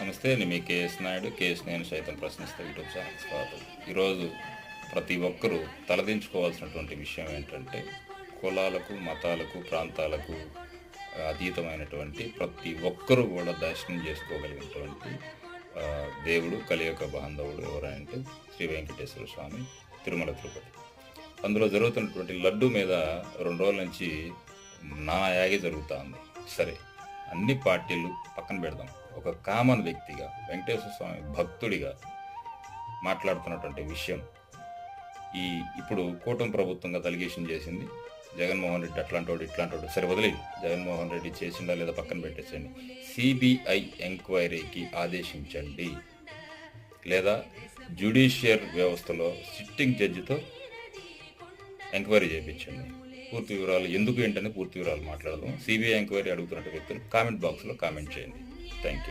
నమస్తే నేను మీ KS Naidu. KS నేను సైతం ప్రశ్నిస్తే యూట్యూబ్ ఛానల్ స్వాగతం ఈరోజు ప్రతి ఒక్కరూ తలదించుకోవాల్సినటువంటి విషయం ఏంటంటే కులాలకు మతాలకు ప్రాంతాలకు అతీతమైనటువంటి ప్రతి ఒక్కరూ కూడా దర్శనం చేసుకోగలిగినటువంటి దేవుడు కలియొక్క బాంధవుడు ఎవరంటే శ్రీ వెంకటేశ్వర స్వామి తిరుమల తిరుపతి. అందులో జరుగుతున్నటువంటి లడ్డు మీద రెండు రోజుల నుంచి నా యాగి జరుగుతూ ఉంది. సరే అన్ని పార్టీలు పక్కన పెడదాం. ఒక కామన్ వ్యక్తిగా వెంకటేశ్వర స్వామి భక్తుడిగా మాట్లాడుతున్నటువంటి విషయం ఈ ఇప్పుడు కూటమి ప్రభుత్వంగా తలిగేషన్ చేసింది. జగన్మోహన్ రెడ్డి అట్లాంటోడు ఇట్లాంటోడు. సరే వదిలే జగన్మోహన్ రెడ్డి చేసిందా లేదా పక్కన పెట్టేసండి సిబిఐ ఎంక్వైరీకి ఆదేశించండి. లేదా జ్యుడిషియర్ వ్యవస్థలో సిట్టింగ్ జడ్జితో ఎంక్వైరీ చేయించండి. పూర్తి వివరాలు ఎందుకు ఏంటని పూర్తి వివరాలు మాట్లాడదాం. సిబిఐ ఎంక్వైరీ అడుగుతున్న వ్యక్తులు కామెంట్ బాక్స్లో కామెంట్ చేయండి. Thank you